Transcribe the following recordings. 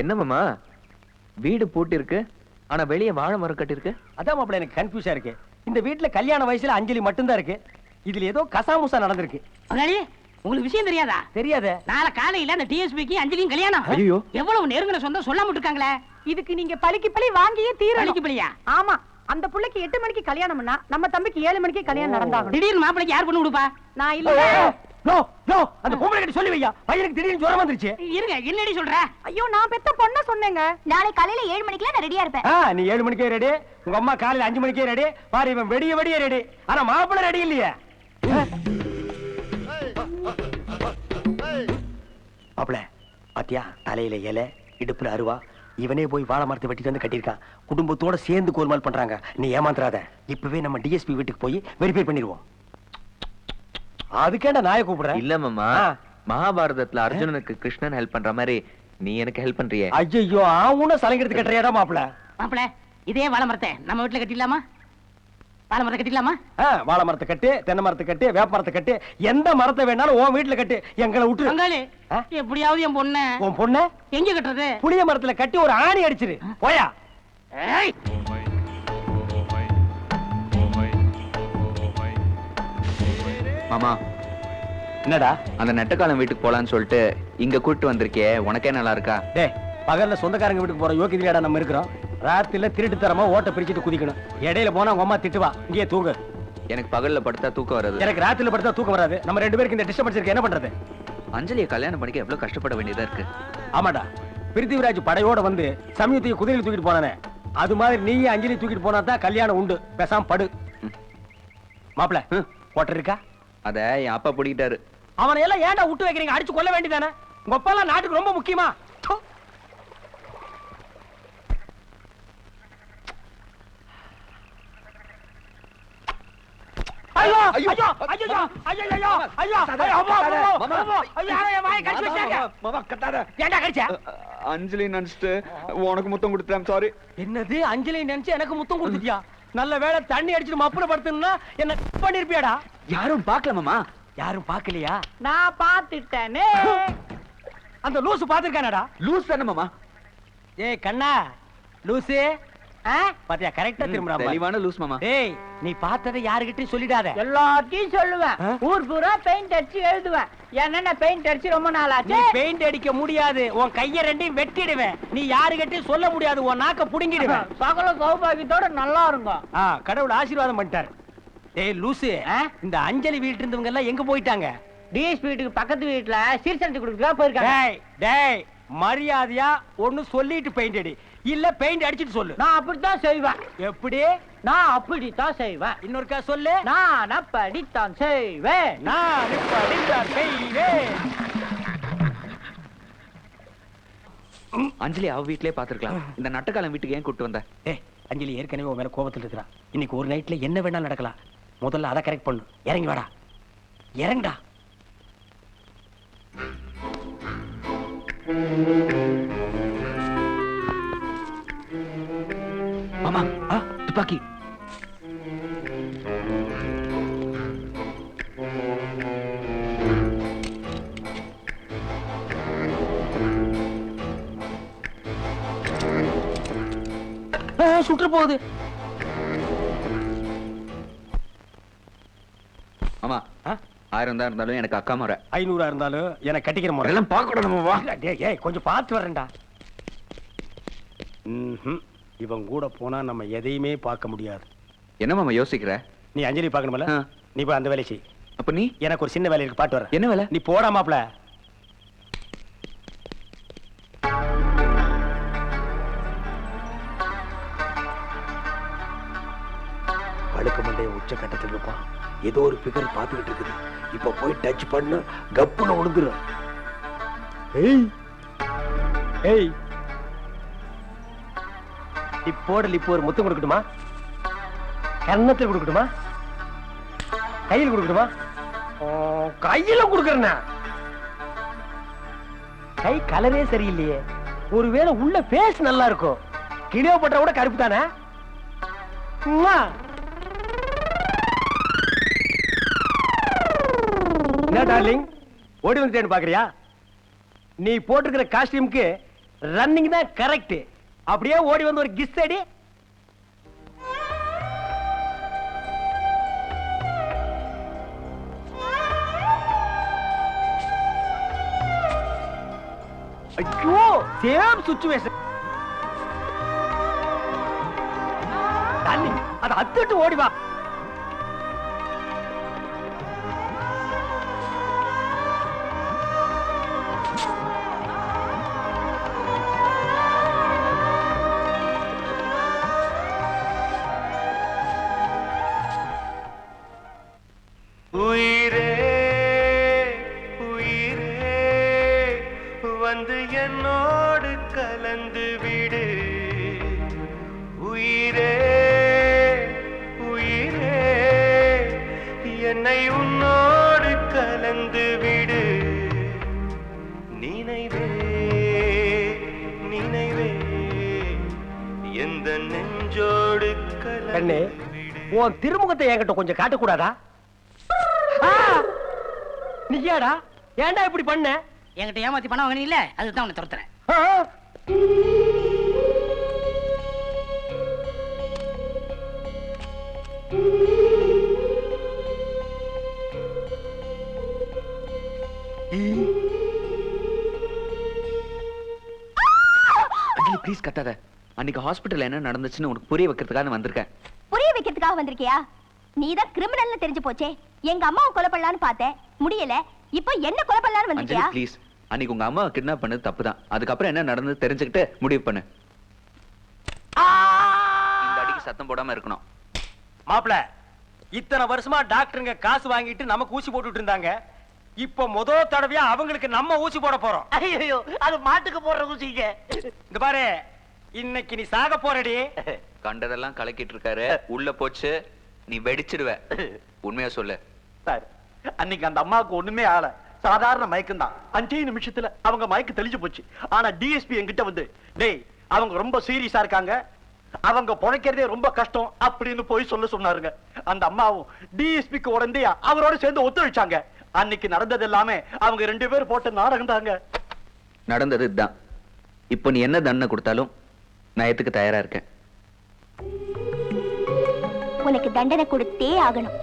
என்ன மாமா? வீடு பூட்டி இருக்கு ஆனா வெளியே வாழை மரம் கட்டி இருக்கு அதான் மாப்பிள்ள எனக்கு கன்ஃபியூஸா இருக்கு. இந்த வீட்ல கல்யாண வயசுல அஞ்சலி மட்டும்தான் இருக்கு. இதுல ஏதோ கசாமுசா நடந்திருக்கு. முதலாளி உங்களுக்கு விஷயம் தெரியாதா? தெரியாதே. நாளை காலையில அந்த டிஎஸ்பிக்கு அஞ்சலியும் கல்யாணம். ஐயோ எவ்வளவு நெருங்கின சொந்தம் சொல்லாம இருக்காங்களே இதுக்கு நீங்க பழிக்கு பழி வாங்கியே தீரணும். பழிக்கு பழியா? ஆமா. அந்த புள்ளைக்கு எட்டு மணிக்கு கல்யாணம்னா நம்ம தம்பிக்கு ஏழு மணிக்கு கல்யாணம் நடந்தாகணும். திடீர்னு மாப்பிளைக்கு யார் பண்ணி கொடுப்பா? நான் இல்ல. யோ யோ அந்த பொம்பளை கிட்ட சொல்லி வையா பையனுக்கு திடீர்னு ஜுரம் வந்துருச்சு. இருங்க என்னடி சொல்ற? ஐயோ நான் பெத்த பொண்ண சொன்னேங்க. நாளை காலையில ஏழு நான் ரெடியா இருப்பேன். ஆ நீ ஏழு மணிக்கே ரெடி உங்க அம்மா காலையில அஞ்சு மணிக்கே ரெடி பாரு இவன் வெடிய வெடிய ரெடி ஆனா மாப்பிள்ளை ரெடி இல்லையே. மாப்பிள்ள பாத்தியா? தலையில இலை இடுப்புல அருவா. இவனே போய் வாழை மரத்தை வெட்டிட்டு வந்து கட்டியிருக்கான். குடும்பத்தோட சேர்ந்து கோல்மால் பண்றாங்க. நீ ஏமாத்துறாத இப்பவே நம்ம டிஎஸ்பி வீட்டுக்கு போய் வெரிஃபை பண்ணிடுவோம். அதுக்கேண்டா நாயை கூப்பிடுறேன் இல்ல மாமா. மகாபாரதத்துல அர்ஜுனனுக்கு கிருஷ்ணன் ஹெல்ப் பண்ற மாதிரி நீ எனக்கு ஹெல்ப் பண்றியே. ஐயோ ஆவுன சலங்கெடுத்து கட்டுறியாடா மாப்பிள்ள? மாப்பிள இதே வாழை மரத்தை நம்ம வீட்டுல கட்டிடலாமா? வாழை மரத்தை கட்டிடலாமா? ஆ, வாழை மரத்தை கட்டு தென்னை மரத்தை கட்டு வேப்ப மரத்தை கட்டு எந்த மரத்தை வேணாலும் உன் வீட்டுல கட்டு எங்களை விட்டு பங்காளி? எப்படியாவது என் பொண்ணு உன் பொண்ண? எங்க கட்டுறது? புளிய மரத்துல கட்டி ஒரு ஆணி அடிச்சிரு. போயா. ஏய், மாமா. என்னடா அந்த நெட்டக்காலம் வீட்டுக்கு போலான்னு சொல்லிட்டு இங்க கூட்டு வந்திருக்கியே உனக்கே நல்லா இருக்கா? டே பகல்ல சொந்தக்காரங்க வீட்டுக்கு போற யோகியதையாடா நம்ம இருக்கிறோம். ராத்திரில திருட்டு தரமா ஓட்ட பிரிச்சுட்டு குதிக்கணும். இடையில போனா உங்க அம்மா திட்டுவா இங்கேயே தூங்கு. எனக்கு பகல்ல படுத்தா தூக்கம் வராது. எனக்கு ராத்திரில படுத்தா தூக்கம் வராது. நம்ம ரெண்டு பேருக்கு இந்த டிஸ்டர்பன்ஸ் இருக்கு என்ன பண்றது? அஞ்சலியை கல்யாணம் பண்ணிக்க எவ்வளவு கஷ்டப்பட வேண்டியதா இருக்கு? ஆமாடா. பிருத்திவிராஜ் படையோட வந்து சமயத்தையும் குதிரையில தூக்கிட்டு போனானே. அது மாதிரி நீயும் அஞ்சலி தூக்கிட்டு போனா தான் கல்யாணம் உண்டு. பேசாம படு. மாப்பிள ஓட்டர் இருக்கா? அத என் அப்பா பிடிக்கிட்டாரு. அவனை எல்லாம் ஏன்டா விட்டு வைக்கிறீங்க? அடிச்சு கொல்ல வேண்டியதானே? உங்க அப்பா எல்லாம் நாட்டுக்கு ரொம்ப முக்கியமா? அஞ்சலி நினைச்சிட்டு உனக்கு முத்தம் கொடுத்தேன் சாரி என்னது அஞ்சலி நினைச்சு எனக்கு முத்தம் கொடுத்துட்டியா? நல்ல வேலை தண்ணி அடிச்சுட்டு மப்புல படுத்துனா என்ன பண்ணிருப்பியாடா? யாரும் பார்க்கல மாமா யாரும் பாக்கலையா நான் பாத்துட்டேனே அந்த லூசு பாத்துருக்கானடா லூஸ் தானே மாமா ஏய் கண்ணா லூசு. ஆ? பாத்தியா கரெக்டா திரும்புறா. தெளிவான லூஸ் மாமா டேய் நீ பார்த்ததை யாருகிட்டயும் சொல்லிடாத. எல்லாத்தையும் சொல்லுவேன்? ஊர் பூரா பெயிண்ட் அடிச்சு எழுதுவேன். என்னென்ன பெயிண்ட் அடிச்சு ரொம்ப நாள் ஆச்சு பெயிண்ட் அடிக்க முடியாது. உன் கைய ரெண்டையும் வெட்டிடுவேன். நீ யாருகிட்டயும் சொல்ல முடியாது. உன் நாக்க புடுங்கிடுவேன். சகல சௌபாகியத்தோட நல்லா இருக்கும் ஆ கடவுள் ஆசீர்வாதம் பண்ணிட்டாரு. டேய் லூசு ஆ? இந்த அஞ்சலி வீட்டு இருந்தவங்க எல்லாம் எங்க போயிட்டாங்க? டிஎஸ்பி வீட்டுக்கு பக்கத்து வீட்டுல சீர்சனத்து கொடுக்க போயிருக்காங்க. டேய் டேய் மரியாதையா ஒண்ணு சொல்லிட்டு பெயிண்ட் அடி இல்ல பெயிண்ட் அடிச்சிட்டு சொல்லு. நான் அப்படித்தான் செய்வேன். எப்படி? நான் அப்படித்தான் செய்வேன். இன்னொருக்கா சொல்லு. நான் அப்படித்தான் செய்வேன். நான் இப்படித்தான் செய்வேன். அஞ்சலி அவ வீட்லயே பாத்துருக்கலாம். இந்த நட்டக்காலம் வீட்டுக்கு ஏன் கூட்டு வந்த? ஏய் அஞ்சலி ஏற்கனவே உன் மேல கோபத்துல இருக்கிறான். இன்னைக்கு ஒரு நைட்ல என்ன வேணாலும் நடக்கலாம். முதல்ல அதை கரெக்ட் பண்ணு. இறங்கி வாடா. இறங்குடா. மாமா ஆ, துப்பாக்கி. சுற்று போகுது. ஆயிரம் தான் இருந்தாலும் எனக்கு அக்கா முறை. ஐநூறா இருந்தாலும் எனக்கு கட்டிக்கிற முறை. அதெல்லாம் பார்க்க கூடாது மாமா இல்ல, டேய், ஏய் கொஞ்சம் பார்த்து வரேன்டா. ம்ஹும். இவன் கூட போனா நம்ம எதையுமே பார்க்க முடியாது. என்ன மாமா யோசிக்கிற? நீ அஞ்சலி பார்க்கணும்ல ஆ. நீ போய் அந்த வேலையை செய். அப்ப நீ? எனக்கு ஒரு சின்ன வேலை இருக்கு பாட்டு வரேன் என்ன வேலை? நீ போடா மாப்ள அழுக்கு இருப்பான் ஏதோ ஒரு பிகர் பார்த்துக்கிட்டு இருக்குது. இப்ப போய் டச் பண்ண கப்புன்னு விழுந்துரும் ஏய் ஏய். இப்போட இப்போ ஒரு முத்தம் கொடுக்கட்டுமா? கன்னத்தில் கொடுக்கட்டுமா? கையில் கொடுக்கட்டுமா? ஓ, கையில கொடுக்கறன. கை கலரே சரியில்லையே. ஒருவேளை உள்ள பேஸ் நல்லா இருக்கும். கிளியோபட்ரா கூட கருப்பு தானே? டார்லிங் ஓடி வந்துட்டேன்னு பாக்குறியா? நீ போட்டிருக்கிற காஸ்டியூம்க்கு ரன்னிங் தான் கரெக்ட் அப்படியே ஓடி வந்து ஒரு கிஸ் அடி ஐயோ சேம் சுச்சுவேஷன் ரன்னிங் அத அத்துட்டு ஓடி வா. கண்ணு உன் திருமுகத்தை என்கிட்ட கொஞ்சம் காட்டக்கூடாதா? ஆ! நீயாடா ஏன்டா இப்படி பண்ண? என்கிட்ட ஏமாத்தி பணம் வாங்கினீங்களே அதுதான் உன்னை துரத்துறேன். ப்ளீஸ் கத்தாத. அன்னைக்கு ஹாஸ்பிட்டல் என்ன நடந்துச்சுன்னு உனக்கு புரிய வைக்கிறதுக்காக வந்திருக்கேன். வைக்கிறதுக்காக வந்திருக்கியா? நீதான் கிரிமினல்னு தெரிஞ்சு போச்சே. எங்க அம்மாவை கொலை பண்ணலான்னு பார்த்தேன். முடியல. இப்போ என்ன கொலை பண்ணலான்னு வந்திருக்கியா? ப்ளீஸ் அன்னைக்கு உங்க அம்மா கிட்னாப் பண்ணது தப்பு தான் அதுக்கப்புறம் என்ன நடந்தது தெரிஞ்சுக்கிட்டு முடிவு பண்ணு. இந்த அடிக்கு சத்தம் போடாம இருக்கணும். மாப்பிள இத்தனை வருஷமா டாக்டருங்க காசு வாங்கிட்டு நமக்கு ஊசி போட்டுட்டு இருந்தாங்க. இப்போ முதல் தடவையா அவங்களுக்கு நம்ம ஊசி போட போறோம். ஐயோ அது மாட்டுக்கு போடுற ஊசிங்க. இந்த பாரு. இன்னைக்கு நீ சாக போறடி. கண்டதெல்லாம் கலக்கிட்டு இருக்காரு உள்ள போச்சு. நீ வெடிச்சிடுவ. உண்மையா சொல்லு. சார். அன்னைக்கு அந்த அம்மாவுக்கு ஒண்ணுமே ஆள சாதாரண மயக்கம் தான் அஞ்சே நிமிஷத்துல அவங்க மயக்கு தெளிஞ்சு போச்சு. ஆனா டிஎஸ்பி என்கிட்ட வந்து டேய் அவங்க ரொம்ப சீரியஸா இருக்காங்க. அவங்க பொழைக்கிறதே ரொம்ப கஷ்டம். அப்படின்னு போய் சொல்ல சொன்னாருங்க. அந்த அம்மாவும் டிஎஸ்பிக்கு உடனே அவரோட சேர்ந்து ஒத்துழைச்சாங்க. அன்னைக்கு நடந்தது எல்லாமே அவங்க ரெண்டு பேரும் போட்ட நாடகம் தாங்க நடந்தது இதுதான். இப்போ நீ என்ன தண்டனை கொடுத்தாலும் நான் ஏத்துக்க தயாரா இருக்கேன்? உனக்கு தண்டனை கொடுத்தே ஆகணும்.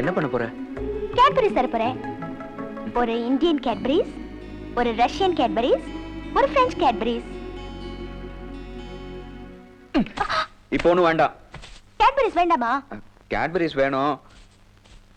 என்ன பண்ண போற? கேட்பரிஸ் தரப்போறேன் ஒரு இந்தியன் கேட்பரிஸ் ஒரு ரஷ்யன் கேட்பரிஸ் ஒரு பிரெஞ்சு கேட்பரிஸ் இப்போ ஒண்ணும் வேண்டாம். கேட்பரிஸ் வேண்டாமா? கேட்பரிஸ் வேணும்.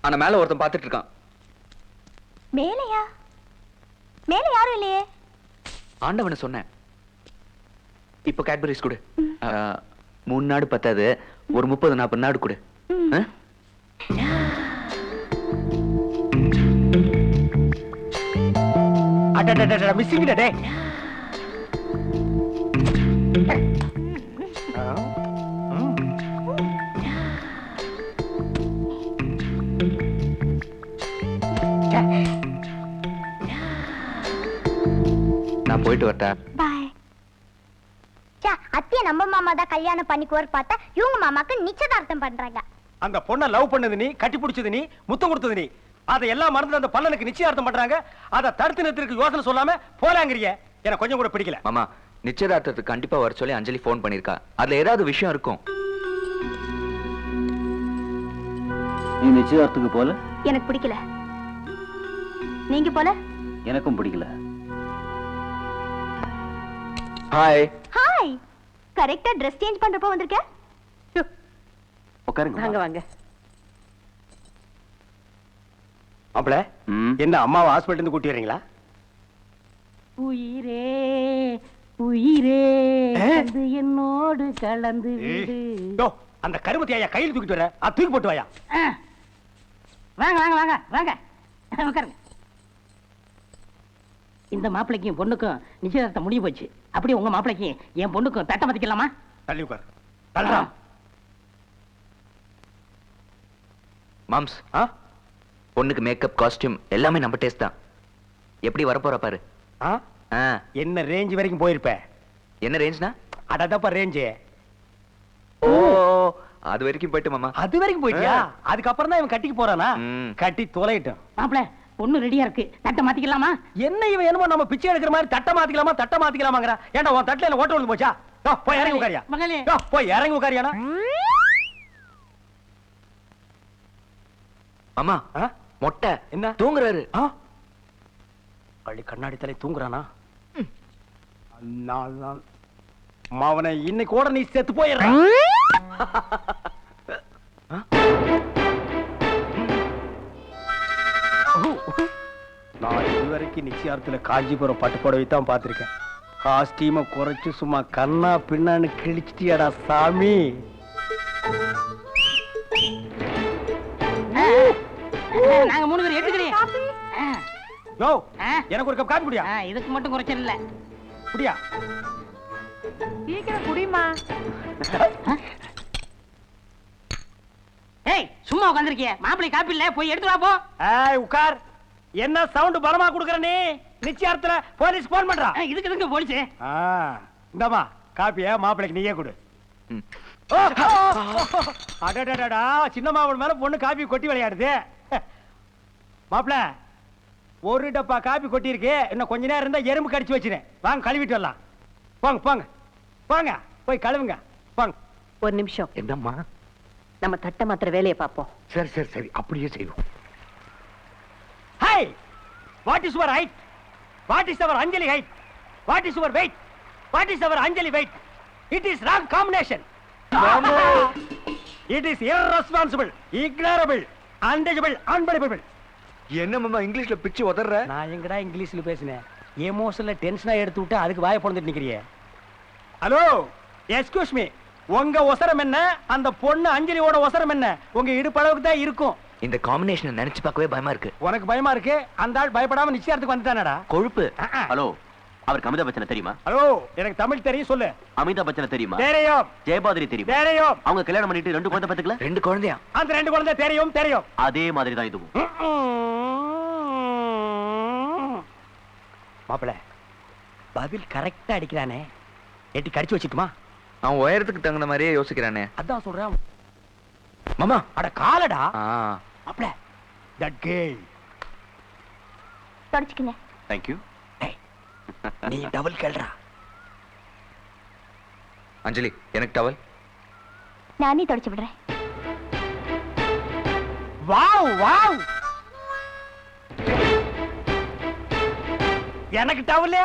ஆனா மேல ஒருத்தன் பார்த்துட்டு இருக்கான். மேலையா? மேல யாரும் இல்லையே? ஆண்டவனை சொன்னேன். இப்போ கேட்பரிஸ் கொடு. மூணு நாடு பத்தாது. ஒரு முப்பது நாற்பது நாடு கொடு? அடடடடட மிஸ்ஸிங் டே போயிட்டு வரட்டா. பாய் அத்திய நம்ம மாமா தான் கல்யாணம் பண்ணிக்குவார் பார்த்தா இவங்க மாமாக்கு நிச்சயதார்த்தம் பண்றாங்க. அந்த பொண்ணை லவ் பண்ணது நீ கட்டி பிடிச்சது நீ முத்தம் கொடுத்தது நீ. அதை எல்லாம் மறந்து அந்த பல்லனுக்கு நிச்சயார்த்தம் பண்றாங்க. அதை தடுத்து நிறுத்திற்கு யோசனை சொல்லாம போலாங்கிறிய. எனக்கு கொஞ்சம் கூட பிடிக்கல. மாமா நிச்சயதார்த்தத்துக்கு கண்டிப்பா வர சொல்லி அஞ்சலி ஃபோன் பண்ணிருக்கா அதுல ஏதாவது விஷயம் இருக்கும். நீ நிச்சயதார்த்துக்கு போல? எனக்கு பிடிக்கல. நீங்க போல? எனக்கும் பிடிக்கல. ஹாய் ஹாய் கரெக்டா ட்ரெஸ் சேஞ்ச் பண்றப்போ வந்திருக்க உட்காருங்க வாங்க வாங்க. மாப்பிள. என்ன அம்மாவை ஹாஸ்பிட்டல் இருந்து கூட்டி வரீங்களா? உயிரே உயிரே? வந்து என்னோடு கலந்து விடு. யோ, அந்த கருமத்தை ஐயா கையில் தூக்கிட்டு வர. அது தூக்கி போட்டு வாயா. வாங்க வாங்க வாங்க வாங்க. உட்காருங்க. இந்த மாப்பிள்ளைக்கும் பொண்ணுக்கும் நிச்சயதார்த்தம் முடிஞ்சு போச்சு. அப்படியே உங்க மாப்பிள்ளைக்கும் என் பொண்ணுக்கும் தட்டை மதிக்கலாமா? தள்ளி உட்கார். தள்ளா மாம்ஸ் ஆ? பொண்ணுக்கு மேக்கப் காஸ்டியூம் எல்லாமே நம்ம டேஸ்ட் தான். எப்படி வரப்போற பாரு. ஆ? ஆ, என்ன ரேஞ்ச் வரைக்கும் போயிருப்ப? என்ன ரேஞ்ச்னா அடதப்பா ரேஞ்சு ஓ அது வரைக்கும் போயிட்டு மாமா. அது வரைக்கும் போயிட்டியா? அதுக்கப்புறம் தான் இவன் கட்டிக்கு போறானா. கட்டி தொலையிட்டோம். மாப்பிள பொண்ணு ரெடியா இருக்கு. தட்டை மாத்திக்கலாமா? என்ன இவன் என்னமோ நம்ம பிச்சை எடுக்கிற மாதிரி தட்டை மாத்திக்கலாமா தட்டை மாத்திக்கலாமாங்கற? ஏன்டா உன் தட்டுல என்ன ஓட்ட போச்சா? போய் இறங்கி உட்காரியா? போய் இறங்கி உட்காரியானா மாமா ஆ? மொட்டை. என்ன? தூங்குறாரு? பள்ளி கண்ணாடி தலை தூங்குறானா? நாலு நாள் மாவனை இன்னைக்கு கூட நீ செத்து போயிடுற. நான் இதுவரைக்கும் நிச்சயார்த்துல காஞ்சிபுரம் பட்டு புடவை தான் பார்த்திருக்கேன். காஸ்டியூமை குறைச்சு சும்மா கண்ணா பின்னான்னு கிழிச்சிட்டியாடா சாமி. நாங்க மூணு பேர் எடுத்துக்கிறேன் யோ எனக்கு ஒரு கப் காப்பி குடியா? இதுக்கு மட்டும் குறைச்சல் இல்ல. குடியா? சீக்கிரம் குடிமா ஏய் சும்மா உட்காந்துருக்கிய மாப்பிளை காப்பி இல்ல போய் எடுத்து வா போ. ஏய் உட்கார். என்ன சவுண்ட் பலமா குடுக்குற நீ? நிச்சயார்த்தல போலீஸ் போன் பண்றா? இதுக்கு இதுக்கு போலீஸ்? ஆ, இந்தாம்மா காப்பிய மாப்பிளைக்கு நீயே கொடு. அடடடடா சின்ன மாவன் மேல பொண்ணு காப்பி கொட்டி விளையாடுது. மாப்பிள ஒரு டப்பா காப்பி கொட்டி இருக்கு இன்னும் கொஞ்ச நேரம் இருந்தா எறும்பு கடிச்சு வச்சிரு. வாங்க கழுவிட்டு வரலாம். போங்க போங்க. போங்க போய் கழுவுங்க. போங்க. ஒரு நிமிஷம். என்னம்மா? நம்ம தட்டை மாத்திர வேலையை பார்ப்போம். சரி சரி சரி. அப்படியே செய்வோம். Hi what is your height what is our Anjali height what is your weight what is our Anjali weight it is wrong combination it is irresponsible ignorable undeniable unbelievable. என்ன மாமா இங்கிலீஷ்ல பிச்சு உதற நான் எங்கடா இங்கிலீஷ்ல பேசினேன்? எமோஷன்ல டென்ஷனா எடுத்து விட்டு அதுக்கு வாயை பொழந்துட்டு நிக்கிறியே. ஹலோ எக்ஸ்கியூஸ் மீ உங்க ஒசரம் என்ன? அந்த பொண்ணு அஞ்சலியோட ஒசரம் என்ன? உங்க இடுப்பளவுக்கு தான் இருக்கும். இந்த காம்பினேஷன் நினைச்சு பார்க்கவே பயமா இருக்கு. உனக்கு பயமா இருக்கு? அந்த ஆள் பயப்படாம நிச்சயத்துக்கு வந்துட்டானடா. கொழுப்பு. ஹலோ அவருக்கு அமிதாப் பச்சனை தெரியுமா? ஹலோ எனக்கு தமிழ் தெரியும் சொல்லு. அமிதாப் பச்சனை தெரியுமா? தெரியும். ஜெயபாதிரி தெரியுமா? தெரியும். அவங்க கல்யாணம் பண்ணிட்டு ரெண்டு குழந்தை பத்துக்கல ரெண்டு குழந்தையா? அந்த ரெண்டு குழந்தை தெரியும் தெரியும். அதே மாதிரி தான் இதுவும் மாப்பிள பதில் கரெக்டா அடிக்கிறானே. எட்டி கடிச்சு வச்சுட்டுமா? அவன் உயரத்துக்கு தகுந்த மாதிரியே யோசிக்கிறானே. அதான் சொல்றேன். மாமா அட காலடா. ஆ. மாப்பிள தட் கேர்ள் தொடச்சுக்குங்க. தேங்க்யூ நீ டபுள் கேள்றா. அஞ்சலி எனக்கு டவல் நானே தொடச்சு விடுறேன். Wow wow. எனக்கு டவல்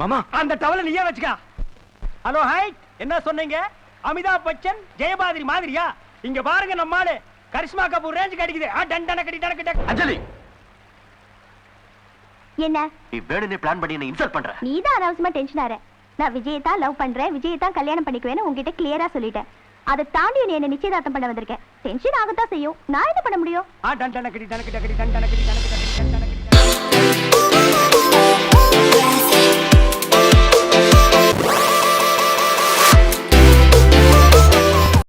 மாமா. அந்த டவலை நீயே வச்சுக்க. ஹலோ ஹாய் என்ன சொன்னீங்க? அமிதாப் பச்சன் ஜெயபாதிரி மாதிரியா? இங்க பாருங்க நம்ம ஆளு. கரிஷ்மா கபூர் ரேஞ்சுக்கு அடிக்குது ஆ டன் டன கடி டக் அஞ்சலி. என்ன? நீ வேணும்னே பிளான் பண்ணி என்ன இன்சல்ட் பண்ற. நீ தான் அனாவசியமா டென்ஷன் ஆற. நான் விஜயை தான் லவ் பண்றேன். விஜயை தான் கல்யாணம் பண்ணிக்குவேன்னு உங்ககிட்ட கிளியரா சொல்லிட்டேன். அதை தாண்டி நீ என்ன நிச்சயதார்த்தம் பண்ண வந்திருக்கேன் டென்ஷன் ஆகத்தான் செய்யும். நான் என்ன பண்ண முடியும்? ஆ டன் டன கடி டனக்கு டக்கடி டன் டன கடி டக்